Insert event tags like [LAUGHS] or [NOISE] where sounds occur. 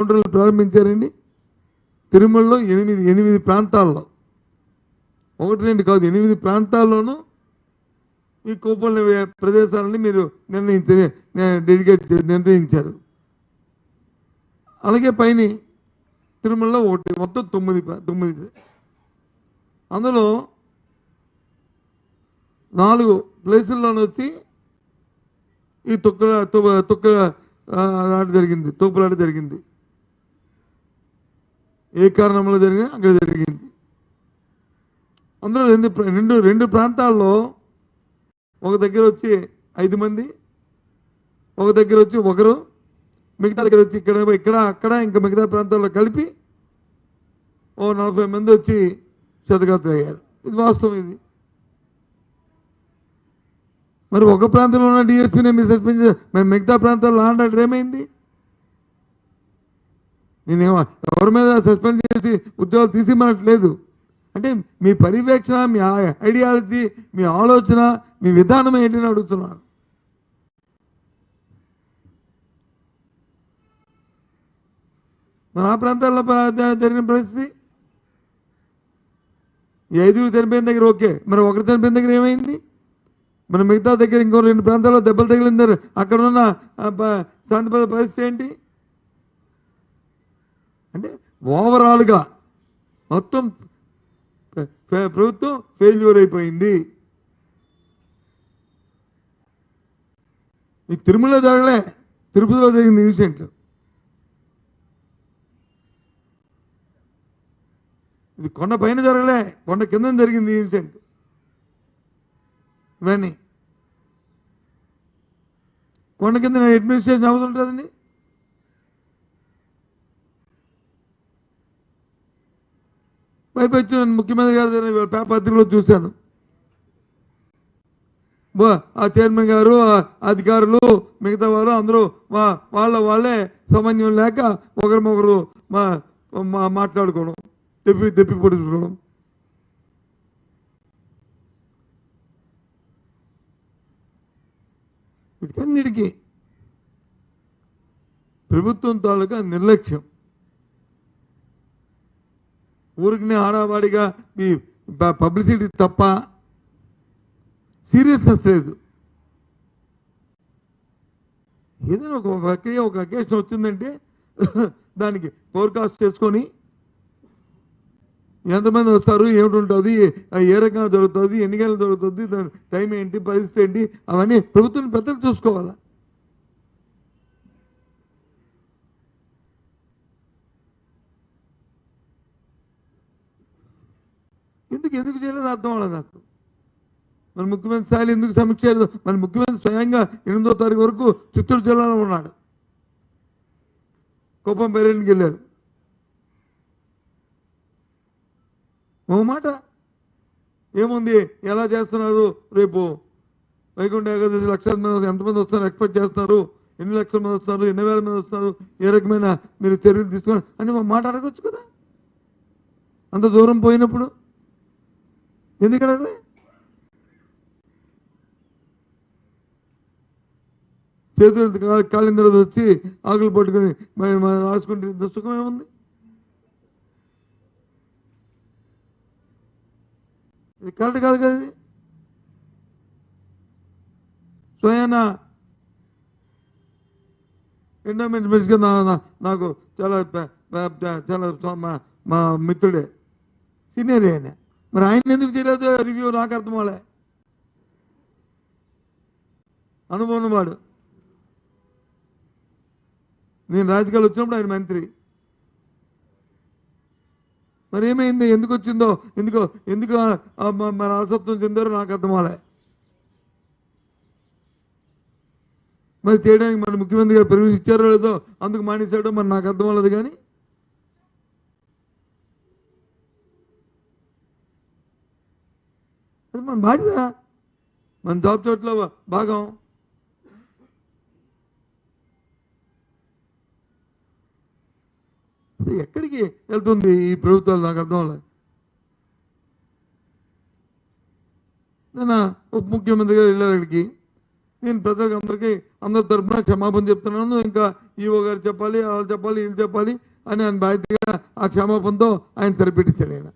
కౌంటర్లు ప్రారంభించారండి. తిరుమలలో ఎనిమిది ఎనిమిది ప్రాంతాల్లో. ఒకటి రెండు కాదు ఎనిమిది ప్రాంతాల్లోనూ ఈ కూపన్ల ప్రదేశాలని మీరు నిర్ణయించ డెడికేట్ చే- నిర్ణయించారు. అలాగే పైన తిరుమలలో ఒకటి మొత్తం తొమ్మిది తొమ్మిది. అందులో నాలుగు ప్లేసుల్లోనే వచ్చి ఈ తొక్కల తొక్క ఆట జరిగింది తోపులాట జరిగింది. ఏ కారణంలో జరిగినా అక్కడ జరిగింది. అందులో రెండు ప్ర- రెండు రెండు ప్రాంతాల్లో ఒక దగ్గర వచ్చి ఐదు మంది ఒక దగ్గర వచ్చి ఒకరు మిగతా దగ్గర వచ్చి ఇక్కడ ఇక్కడ అక్కడ ఇంకా మిగతా ప్రాంతాల్లో కలిపి ఓ నలభై మంది వచ్చి శతగాత్రులు అయ్యారు. ఇది వాస్తవం ఇది. మరి ఒక ప్రాంతంలో ఉన్న డిఎస్పీని మీరు సస్పెండ్ చే- మిగతా ప్రాంతాల్లో లాండ్ ఏమైంది? నేనేమో ఎవరి మీద సస్పెండ్ చేసి ఉద్యోగాలు తీసిమనట్లేదు అంటే మీ పర్యవేక్షణ మీ ఐడియాలజీ మీ ఆలోచన మీ విధానం ఏంటని అడుగుతున్నాను మన ఆ ప్రాంతాల్లో జరిగిన పరిస్థితి? ఈ ఐదుగురు చనిపోయిన దగ్గర ఓకే. మరి ఒకరు చనిపోయిన దగ్గర ఏమైంది? మన మిగతా దగ్గర ఇంకో రెండు ప్రాంతాల్లో దెబ్బలు తగిలిందారు అక్కడ ఉన్న ప- శాంతి పరిస్థితి ఏంటి? అంటే ఓవరాల్గా మొత్తం ప్రభుత్వం ఫెయిల్యూర్ అయిపోయింది. ఈ తిరుమల జరగలే. తిరుపతిలో జరిగింది ఇన్సిడెంట్. ఇది కొండ పైన జరగలే. కొండ కింద జరిగింది ఈ ఇన్సిడెంట్. ఇవన్నీ. కొండ కింద అడ్మినిస్ట్రేషన్ అవుతుంటుందండి. పైపెచ్చు నేను ముఖ్యమంత్రి గారు దగ్గర పత్రికలో చూశాను. బా ఆ చైర్మన్ గారు అధికారులు మిగతా వారు అందరూ వాళ్ళ వాళ్ళే సమన్వయం లేక ఒకరినొకరు మా మాట్లాడుకోవడం తెప్పి తెప్పి పొడుచుకోవడం వీటికన్నిటికీ ప్రభుత్వం తాలూకా నిర్లక్ష్యం. ఊరికి ఆడావాడిగా మీ ప- పబ్లిసిటీ తప్ప సీరియస్నెస్ లేదు. ఏదైనా ఒక ప్రక్రియ ఒక అకేషన్ వచ్చిందంటే [LAUGHS] దానికి ఫోర్కాస్ట్ చేసుకొని ఎంతమంది వస్తారు ఏమిటి ఏ రకంగా జరుగుతుంది ఎన్ని గంటలు జరుగుతుంది దాని టైం ఏంటి పరిస్థితి ఏంటి అవన్నీ ప్రభుత్వం పెద్దలు చూసుకోవాలా. ఎందుకు ఎందుకు చేయలేదు? అర్థం అవ్వలేదు నాకు. మన ముఖ్యమంత్రి స్థాయిలో ఎందుకు సమీక్ష చేయలేదు? మన ముఖ్యమంత్రి స్వయంగా ఎనిమిదో తారీఖు వరకు చిత్తూరు జిల్లాలో ఉన్నాడు. కుప్పం పర్యటనకి వెళ్ళారు ఓ మాట? ఏముంది? ఎలా చేస్తున్నారు? రేపు వైకుంఠ ఏకాదశి లక్షల మంది ఎంతమంది వస్తున్నారు ఎక్స్పెక్ట్ చేస్తున్నారు? ఎన్ని లక్షల మంది వస్తున్నారు ఎన్ని వేల మంది వస్తున్నారు ఏ రకమైన మీరు చర్యలు తీసుకున్నారు అని మా మాట అడగచ్చు కదా. అంత దూరం పోయినప్పుడు ఎందుకు చేతులు కాలిన తర్వాత వచ్చి ఆకులు పట్టుకొని మరి మనం రాసుకుంటే ఇంత సుఖం ఏముంది? ఇది కరెక్ట్ కాదు కదా ఇది? స్వయాన ఎండోమెంట్ మెడిసిన్ నా నాకు చాలా చాలా మా మా మిత్రుడే. సీనియర్ ఆయన. మరి ఆయన ఎందుకు చేయలేదు రివ్యూ? నాకు అర్థం అవ్వలే అనుభవం వాడు నేను రాజకీయాలు వచ్చినప్పుడు ఆయన మంత్రి. మరి ఏమైంది? ఎందుకు వచ్చిందో? ఎందుకో ఎందుకు మన అసత్వం చెందారో నాకు అర్థమాలే మరి చేయడానికి మన ముఖ్యమంత్రి గారు పర్మిషన్ ఇచ్చారో లేదో అందుకు మానేశాడో మరి నాకు అర్థం అవ్వలేదు కానీ అది మన బాధ్యత. మన జాబ్ భాగం. ఎక్కడికి వెళ్తుంది ఈ ప్రభుత్వాలు? నాకు అర్థం అవ్వలేదు. నేను ఉప ముఖ్యమంత్రి గారు వెళ్ళారు అక్కడికి. నేను ప్రజలకు అందరికీ అందరి తరపున క్షమాపణ చెప్తున్నాను. ఇంకా ఈవో గారు చెప్పాలి వాళ్ళు చెప్పాలి వీళ్ళు చెప్పాలి అని ఆయన బాధ్యతగా ఆ క్షమాపణతో ఆయన సరిపెట్టేశాడు ఆయన.